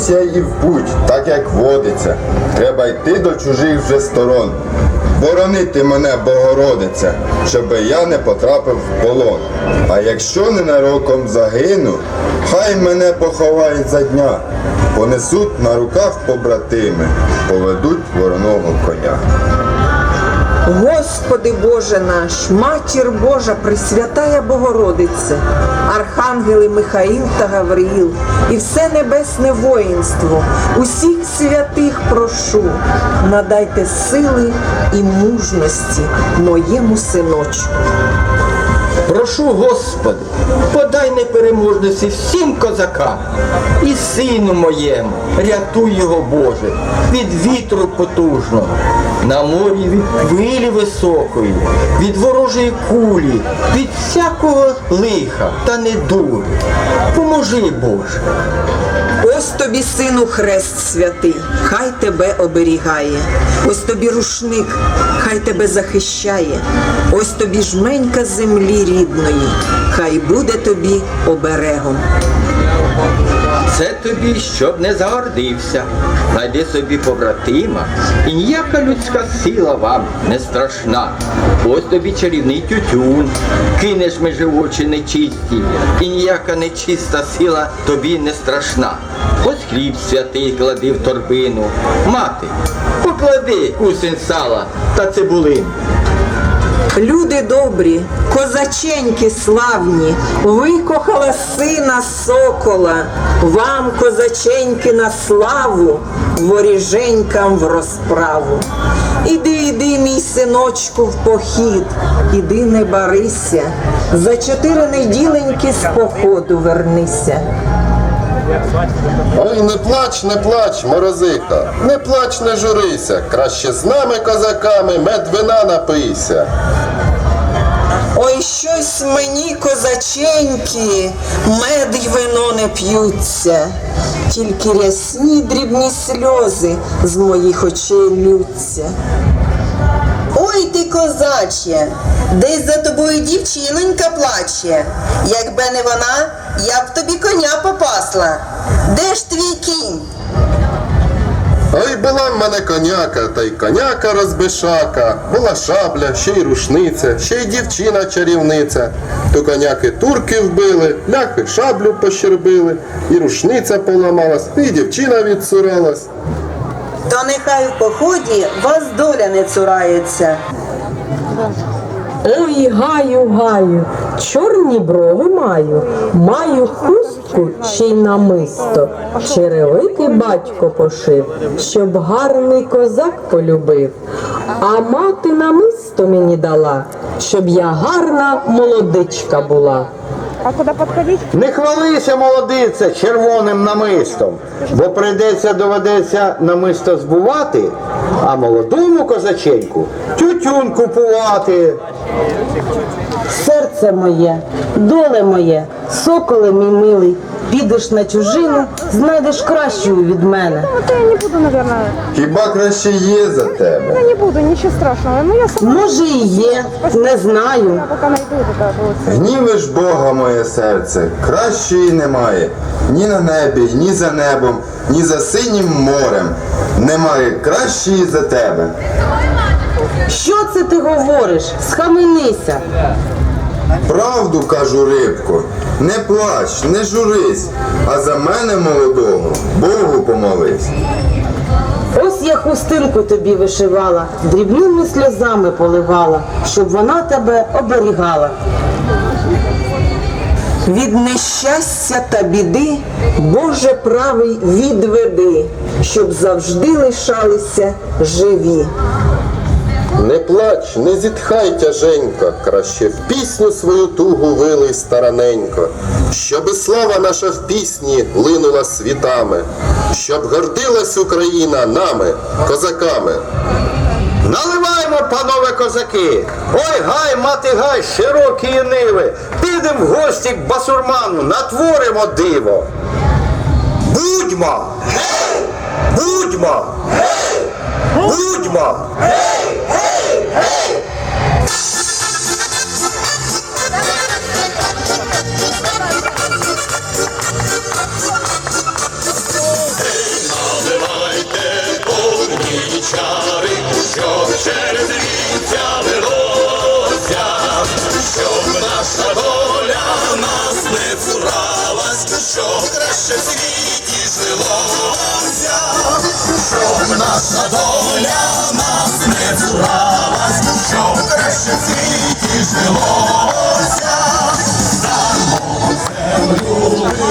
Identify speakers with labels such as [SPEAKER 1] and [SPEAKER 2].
[SPEAKER 1] Пущусь я і в путь, так як водиться. Треба йти до чужих вже сторон. Боронити мене, Богородиця, щоби я не потрапив в полон. А якщо ненароком загину, хай мене поховають за дня, понесуть на руках побратими, поведуть вороного коня.
[SPEAKER 2] Господи Боже наш, Матір Божа, Пресвятая Богородице, Архангели Михаїл та Гавриїл і все небесне воїнство, усіх святих прошу, надайте сили і мужності моєму синочку.
[SPEAKER 3] Прошу, Господи, подай непереможності всім козакам і сину моєму, рятуй його, Боже, від вітру потужного, на морі від хвилі високої, від ворожої кулі, від всякого лиха та недуги. Поможи, Боже.
[SPEAKER 2] Ось тобі, сину, хрест святий, хай тебе оберігає. Ось тобі рушник, хай тебе захищає. Ось тобі жменька землі рідної, хай буде тобі оберегом.
[SPEAKER 3] Це тобі, щоб не загордився. Найди собі побратима, і ніяка людська сила вам не страшна. Ось тобі чарівний тютюн, кинеш межи очі нечисті, і ніяка нечиста сила тобі не страшна. Ось хліб святий клади в торбину. Мати, поклади кусень сала та цибулин.
[SPEAKER 2] Люди добрі, козаченьки славні, викохала сина сокола, вам, козаченьки, на славу, воріженькам в розправу. Іди, іди, мій синочку, в похід, іди не барися, за чотири неділеньки з походу вернися.
[SPEAKER 4] Ой, не плач, не плач, морозиха, не плач, не журися, краще з нами, козаками, мед вина напийся.
[SPEAKER 2] Ой, щось мені, козаченьки, мед й вино не п'ються, тільки рясні дрібні сльози з моїх очей лються.
[SPEAKER 5] Ой ти козаче, десь за тобою дівчинонька плаче. Якби не вона, я б тобі коня попасла. Де ж твій кінь?
[SPEAKER 4] Ой, була в мене коняка, та й коняка розбишака, була шабля, ще й рушниця, ще й дівчина чарівниця. То коняки турки вбили, ляхи шаблю пощербили, і рушниця поламалась, і дівчина відсуралась.
[SPEAKER 5] То нехай в поході вас доля не цурається.
[SPEAKER 6] Ой, гаю, гаю, чорні брови маю, маю хустку ще й намисто. Черевики батько пошив, щоб гарний козак полюбив. А мати намисто мені дала, щоб я гарна молодичка була.
[SPEAKER 7] А куди підходити?
[SPEAKER 8] Не хвалися, молодице, червоним намистом, бо прийдеться доведеться намисто збувати, а молодому козаченьку тютюн купувати.
[SPEAKER 6] Серце моє, доле моє, соколе мій милий, підеш на чужину, знайдеш кращу від мене.
[SPEAKER 7] Ну, то я не буду, наверное.
[SPEAKER 1] Хіба краще є за тебе?
[SPEAKER 7] Я не буду, ничего страшного. Ну, я сама
[SPEAKER 6] Може і є, не знаю.
[SPEAKER 7] найду вот.
[SPEAKER 1] Гнівиш Бога, моє серце, кращої немає. Ні на небі, ні за небом, ні за синім морем. Немає кращої за тебе.
[SPEAKER 6] Що це ти говориш? Схаменися.
[SPEAKER 1] Правду кажу, рибко, не плач, не журись, а за мене молодого Богу помолись.
[SPEAKER 6] Ось я хустинку тобі вишивала, дрібними сльозами поливала, щоб вона тебе оберігала.
[SPEAKER 2] Від нещастя та біди, Боже правий відведи, щоб завжди лишалися живі.
[SPEAKER 4] Не плач, не зітхай тяженько, краще в пісню свою тугу вилий стараненько, щоби слава наша в пісні линула світами, щоб гордилась Україна нами, козаками.
[SPEAKER 8] Наливаймо, панове козаки! Ой, гай, мати гай, широкі ниви! Підем в гості к басурману, натворимо диво! Будьмо! Гей! Будьмо! Гей! Будьмо!
[SPEAKER 9] Наша доля нас не цура. Дивося, дамо землю.